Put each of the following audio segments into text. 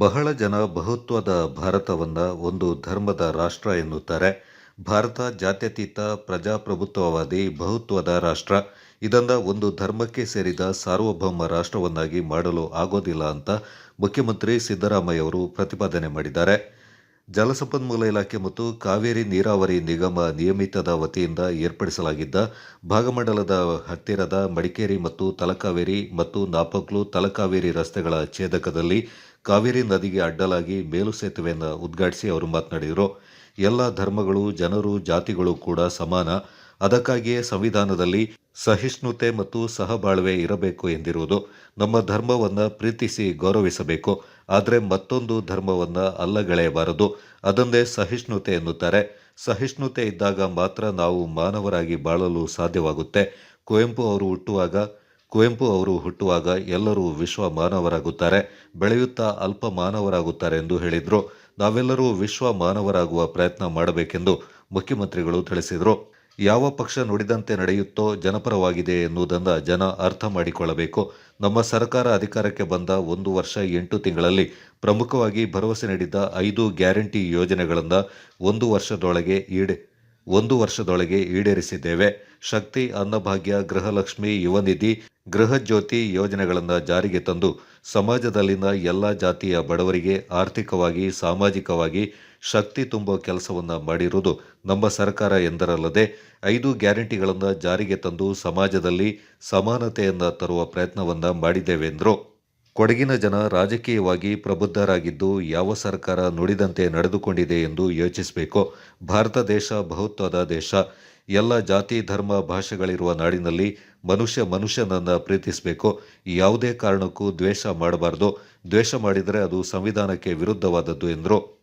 ಬಹಳ ಜನ ಬಹುತ್ವದ ಭಾರತವನ್ನ ಒಂದು ಧರ್ಮದ ರಾಷ್ಟ್ರ ಎನ್ನುತ್ತಾರೆ. ಭಾರತ ಜಾತ್ಯತೀತ, ಪ್ರಜಾಪ್ರಭುತ್ವವಾದಿ, ಬಹುತ್ವದ ರಾಷ್ಟ್ರ. ಇದನ್ನು ಒಂದು ಧರ್ಮಕ್ಕೆ ಸೇರಿದ ಸಾರ್ವಭೌಮ ರಾಷ್ಟ್ರವನ್ನಾಗಿ ಮಾಡಲು ಆಗೋದಿಲ್ಲ ಅಂತ ಮುಖ್ಯಮಂತ್ರಿ ಸಿದ್ದರಾಮಯ್ಯ ಅವರು ಪ್ರತಿಪಾದನೆ ಮಾಡಿದ್ದಾರೆ. ಜಲಸಂಪನ್ಮೂಲ ಇಲಾಖೆ ಮತ್ತು ಕಾವೇರಿ ನೀರಾವರಿ ನಿಗಮ ನಿಯಮಿತದ ವತಿಯಿಂದ ಏರ್ಪಡಿಸಲಾಗಿದ್ದ ಭಾಗಮಂಡಲದ ಹತ್ತಿರದ ಮಡಿಕೇರಿ ಮತ್ತು ತಲಕಾವೇರಿ ಮತ್ತು ನಾಪಕ್ಲು ತಲಕಾವೇರಿ ರಸ್ತೆಗಳ ಛೇದಕದಲ್ಲಿ ಕಾವೇರಿ ನದಿಗೆ ಅಡ್ಡಲಾಗಿ ಮೇಲು ಸೇತುವೆಯನ್ನು ಉದ್ಘಾಟಿಸಿ ಅವರು ಮಾತನಾಡಿದರು. ಎಲ್ಲ ಧರ್ಮಗಳು, ಜನರು, ಜಾತಿಗಳು ಕೂಡ ಸಮಾನ. ಅದಕ್ಕಾಗಿಯೇ ಸಂವಿಧಾನದಲ್ಲಿ ಸಹಿಷ್ಣುತೆ ಮತ್ತು ಸಹಬಾಳ್ವೆ ಇರಬೇಕು ಎಂದಿರುವುದು ನಮ್ಮ ಧರ್ಮವನ್ನು ಪ್ರೀತಿಸಿ ಗೌರವಿಸಬೇಕು. ಆದರೆ ಮತ್ತೊಂದು ಧರ್ಮವನ್ನು ಅಲ್ಲಗಳೆಯಬಾರದು. ಅದೊಂದೇ ಸಹಿಷ್ಣುತೆ ಎನ್ನುತ್ತಾರೆ. ಸಹಿಷ್ಣುತೆ ಇದ್ದಾಗ ಮಾತ್ರ ನಾವು ಮಾನವರಾಗಿ ಬಾಳಲು ಸಾಧ್ಯವಾಗುತ್ತೆ. ಕುವೆಂಪು ಅವರು ಹುಟ್ಟುವಾಗ ಕುವೆಂಪು ಅವರು ಹುಟ್ಟುವಾಗ ಎಲ್ಲರೂ ವಿಶ್ವ ಮಾನವರಾಗುತ್ತಾರೆ ಬೆಳೆಯುತ್ತಾ ಅಲ್ಪ ಮಾನವರಾಗುತ್ತಾರೆ ಎಂದು ಹೇಳಿದರು. ನಾವೆಲ್ಲರೂ ವಿಶ್ವ ಮಾನವರಾಗುವ ಪ್ರಯತ್ನ ಮಾಡಬೇಕೆಂದು ಮುಖ್ಯಮಂತ್ರಿಗಳು ತಿಳಿಸಿದರು. ಯಾವ ಪಕ್ಷ ನುಡಿದಂತೆ ನಡೆಯುತ್ತೋ ಜನಪರವಾಗಿದೆ ಎನ್ನುವುದನ್ನು ಜನ ಅರ್ಥ ಮಾಡಿಕೊಳ್ಳಬೇಕು. ನಮ್ಮ ಸರ್ಕಾರ ಅಧಿಕಾರಕ್ಕೆ ಬಂದ ಒಂದು ವರ್ಷ ಎಂಟು ತಿಂಗಳಲ್ಲಿ ಪ್ರಮುಖವಾಗಿ ಭರವಸೆ ನೀಡಿದ್ದ ಐದು ಗ್ಯಾರಂಟಿ ಯೋಜನೆಗಳನ್ನು ಒಂದು ವರ್ಷದೊಳಗೆ ಈಡೇ, ಒಂದು ವರ್ಷದೊಳಗೆ ಈಡೇರಿಸಿದ್ದೇವೆ. ಶಕ್ತಿ, ಅನ್ನಭಾಗ್ಯ, ಗೃಹಲಕ್ಷ್ಮಿ, ಯುವ ನಿಧಿ ಗೃಹ ಜ್ಯೋತಿ ಯೋಜನೆಗಳನ್ನು ಜಾರಿಗೆ ತಂದು ಸಮಾಜದಲ್ಲಿನ ಎಲ್ಲ ಜಾತಿಯ ಬಡವರಿಗೆ ಆರ್ಥಿಕವಾಗಿ, ಸಾಮಾಜಿಕವಾಗಿ ಶಕ್ತಿ ತುಂಬುವ ಕೆಲಸವನ್ನು ಮಾಡಿರುವುದು ನಮ್ಮ ಸರ್ಕಾರ ಎಂದರಲ್ಲದೆ ಐದು ಗ್ಯಾರಂಟಿಗಳನ್ನು ಜಾರಿಗೆ ತಂದು ಸಮಾಜದಲ್ಲಿ ಸಮಾನತೆಯನ್ನು ತರುವ ಪ್ರಯತ್ನವನ್ನು ಮಾಡಿದ್ದೇವೆ ಎಂದರು. ಕೊಡಗಿನ ಜನ ರಾಜಕೀಯವಾಗಿ ಪ್ರಬುದ್ಧರಾಗಿದ್ದು ಯಾವ ಸರ್ಕಾರ ನುಡಿದಂತೆ ನಡೆದುಕೊಂಡಿದೆ ಎಂದು ಯೋಚಿಸಬೇಕು. ಭಾರತ ದೇಶ ಬಹುತ್ವದ ದೇಶ. ಎಲ್ಲ ಜಾತಿ, ಧರ್ಮ, ಭಾಷೆಗಳಿರುವ ನಾಡಿನಲ್ಲಿ ಮನುಷ್ಯ ಮನುಷ್ಯನನ್ನು ಪ್ರೀತಿಸಬೇಕು. ಯಾವುದೇ ಕಾರಣಕ್ಕೂ ದ್ವೇಷ ಮಾಡಬಾರದು. ದ್ವೇಷ ಮಾಡಿದರೆ ಅದು ಸಂವಿಧಾನಕ್ಕೆ ವಿರುದ್ಧವಾದದ್ದು ಎಂದರು.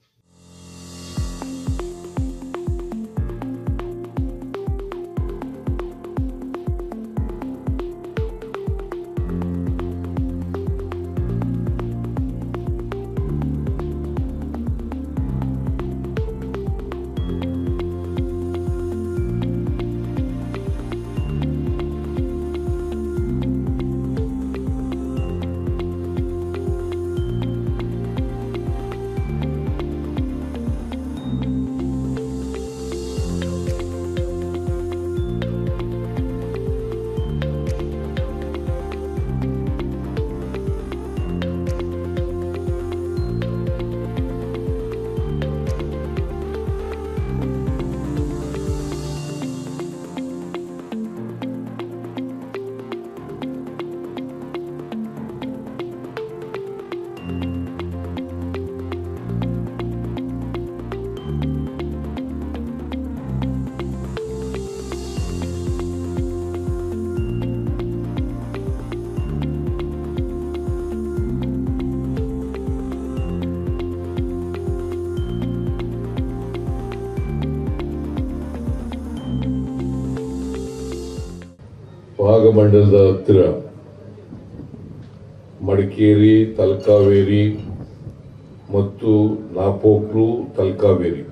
ಭಾಗಮಂಡಲದ ಹತ್ತಿರ ಮಡಿಕೇರಿ, ತಲಕಾವೇರಿ ಮತ್ತು ನಾಪೋಕ್ಲು ತಲಕಾವೇರಿ.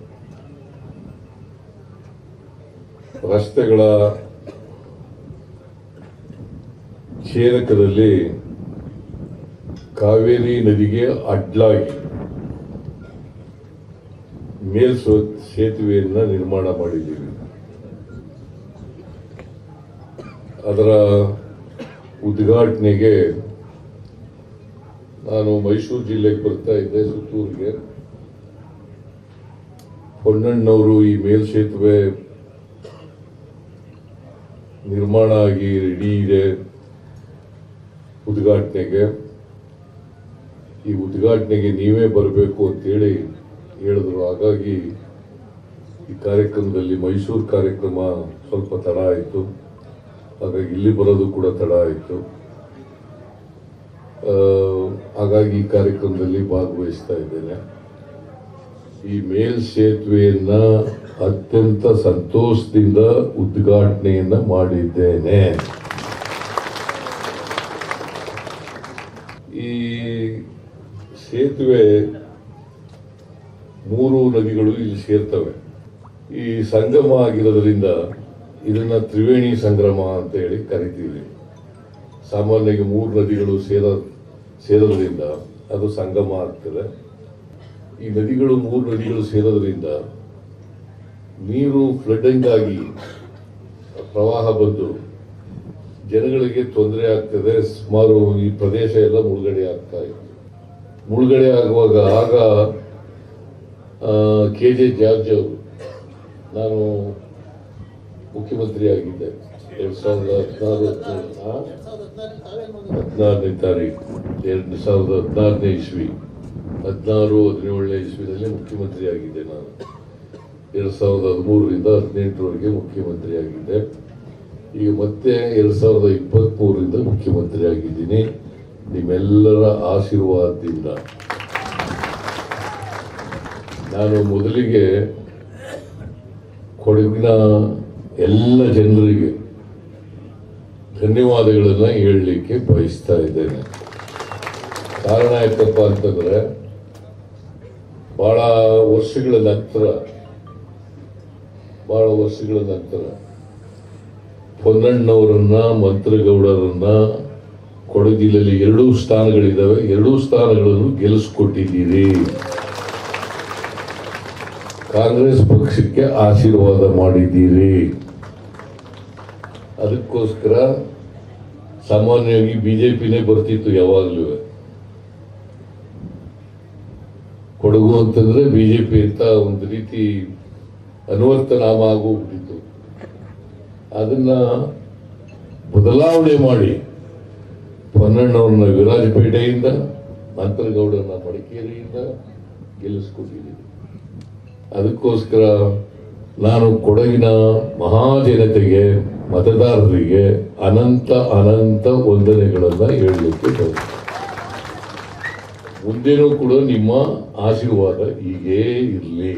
ರಸ್ತೆಗಳ ಛೇದಕದಲ್ಲಿ ಕಾವೇರಿ ನದಿಗೆ ಅಡ್ಲಾಗಿ ಮೇಲ್ಸೋ ಸೇತುವೆಯನ್ನು ನಿರ್ಮಾಣ ಮಾಡಿದ್ದೀವಿ. ಅದರ ಉದ್ಘಾಟನೆಗೆ ನಾನು ಮೈಸೂರು ಜಿಲ್ಲೆಗೆ ಬರ್ತಾ ಇದ್ದೆ, ಸುತ್ತೂರಿಗೆ. ಹೊನ್ನಣ್ಣವರು ಈ ಮೇಲ್ಸೇತುವೆ ನಿರ್ಮಾಣ ಆಗಿ ರೆಡಿ ಇದೆ ಉದ್ಘಾಟನೆಗೆ. ಈ ಉದ್ಘಾಟನೆಗೆ ನೀವೇ ಬರಬೇಕು ಅಂತೇಳಿ ಹೇಳಿದ್ರು. ಹಾಗಾಗಿ ಈ ಕಾರ್ಯಕ್ರಮದಲ್ಲಿ ಮೈಸೂರು ಕಾರ್ಯಕ್ರಮ ಸ್ವಲ್ಪ ತಡ ಆಯಿತು. ಹಾಗಾಗಿ ಇಲ್ಲಿ ಬರೋದು ಕೂಡ ತಡ ಆಯಿತು. ಹಾಗಾಗಿ ಈ ಕಾರ್ಯಕ್ರಮದಲ್ಲಿ ಭಾಗವಹಿಸ್ತಾ ಇದ್ದೇನೆ. ಈ ಮೇಲ್ ಸೇತುವೆಯನ್ನ ಅತ್ಯಂತ ಸಂತೋಷದಿಂದ ಉದ್ಘಾಟನೆಯನ್ನ ಮಾಡಿದ್ದೇನೆ. ಈ ಸೇತುವೆ ಮೂರು ನದಿಗಳು ಇಲ್ಲಿ ಸೇರ್ತವೆ. ಈ ಸಂಗಮ ಆಗಿರೋದ್ರಿಂದ ಇದನ್ನ ತ್ರಿವೇಣಿ ಸಂಗ್ರಮ ಅಂತ ಹೇಳಿ ಕರಿತೀವಿ. ಸಾಮಾನ್ಯವಾಗಿ ಮೂರು ನದಿಗಳು ಸೇರ ಸೇರೋದ್ರಿಂದ ಅದು ಸಂಗಮ ಆಗ್ತದೆ. ಈ ನದಿಗಳು ಮೂರು ನದಿಗಳು ಸೇರೋದ್ರಿಂದ ನೀರು ಫ್ಲಡ್ಡಿಂಗ್ ಆಗಿ ಪ್ರವಾಹ ಬಂದು ಜನಗಳಿಗೆ ತೊಂದರೆ ಆಗ್ತದೆ. ಸುಮಾರು ಈ ಪ್ರದೇಶ ಎಲ್ಲ ಮುಳುಗಡೆ ಆಗ್ತಾ ಇತ್ತು ಮುಳುಗಡೆ ಆಗುವಾಗ ಆಗ ಕೆ ಜೆ ಜಾರ್ಜ್ ಅವರು, ನಾನು ಮುಖ್ಯಮಂತ್ರಿ ಆಗಿದ್ದೆ ಎರಡು ಸಾವಿರದ ಹದಿನಾರು? ಹದಿನಾರನೇ ತಾರೀಕು. ಎರಡು ಸಾವಿರದ ಹದಿನಾರನೇ ಇಸ್ವಿ. ಹದಿನಾರು, ಹದಿನೇಳನೇ ಇಸ್ವಿನಲ್ಲಿ ಮುಖ್ಯಮಂತ್ರಿ ಆಗಿದ್ದೆ ನಾನು. ಎರಡು ಸಾವಿರದ ಹದಿಮೂರರಿಂದ ಹದಿನೆಂಟರವರೆಗೆ ಮುಖ್ಯಮಂತ್ರಿ ಆಗಿದ್ದೆ ಈಗ ಮತ್ತೆ ಎರಡು ಸಾವಿರದ ಇಪ್ಪತ್ತ್ಮೂರರಿಂದ ಮುಖ್ಯಮಂತ್ರಿ ಆಗಿದ್ದೀನಿ ನಿಮ್ಮೆಲ್ಲರ ಆಶೀರ್ವಾದದಿಂದ. ನಾನು ಮೊದಲಿಗೆ ಕೊಡಗಿನ ಎಲ್ಲ ಜನರಿಗೆ ಧನ್ಯವಾದಗಳನ್ನು ಹೇಳಲಿಕ್ಕೆ ಬಯಸ್ತಾ ಇದ್ದೇನೆ. ಕಾರಣ ಯಾಕಪ್ಪ ಅಂತಂದರೆ ಬಹಳ ವರ್ಷಗಳ ನಂತರ, ಬಹಳ ವರ್ಷಗಳ ನಂತರ ಪೊನ್ನಣ್ಣವರನ್ನ, ಮಂತ್ರಗೌಡರನ್ನ ಕೊಡಗಿಲಲ್ಲಿ ಎರಡೂ ಸ್ಥಾನಗಳಿದ್ದಾವೆ. ಎರಡೂ ಸ್ಥಾನಗಳನ್ನು ಗೆಲ್ಲಿಸ್ಕೊಟ್ಟಿದ್ದೀರಿ. ಕಾಂಗ್ರೆಸ್ ಪಕ್ಷಕ್ಕೆ ಆಶೀರ್ವಾದ ಮಾಡಿದ್ದೀರಿ. ಅದಕ್ಕೋಸ್ಕರ ಸಾಮಾನ್ಯವಾಗಿ ಬಿಜೆಪಿನೇ ಬರ್ತಿತ್ತು ಯಾವಾಗಲೂ. ಕೊಡಗು ಅಂತಂದ್ರೆ ಬಿಜೆಪಿ ಅಂತ ಒಂದು ರೀತಿ ಅನುವರ್ತನಾಮ ಆಗೋಗ್ಬಿಟ್ಟಿತ್ತು. ಅದನ್ನ ಬದಲಾವಣೆ ಮಾಡಿ ಪೊನ್ನಣ್ಣವ್ರನ್ನ ವಿರಾಜಪೇಟೆಯಿಂದ, ಮಂತ್ರಗೌಡರನ್ನ ಮಡಿಕೇರಿಯಿಂದ ಗೆಲ್ಲಿಸ್ಕೊಂಡಿದ್ದೀವಿ ಅದಕ್ಕೋಸ್ಕರ ನಾನು ಕೊಡಗಿನ ಮಹಾಜನತೆಗೆ, ಮತದಾರರಿಗೆ ಅನಂತ ಅನಂತ ವಂದನೆಗಳನ್ನು ಹೇಳಲಿಕ್ಕೆ ಬಯಸ್ತೇನೆ ಮುಂದೇನೂ ಕೂಡ ನಿಮ್ಮ ಆಶೀರ್ವಾದ ಹೀಗೇ ಇರಲಿ.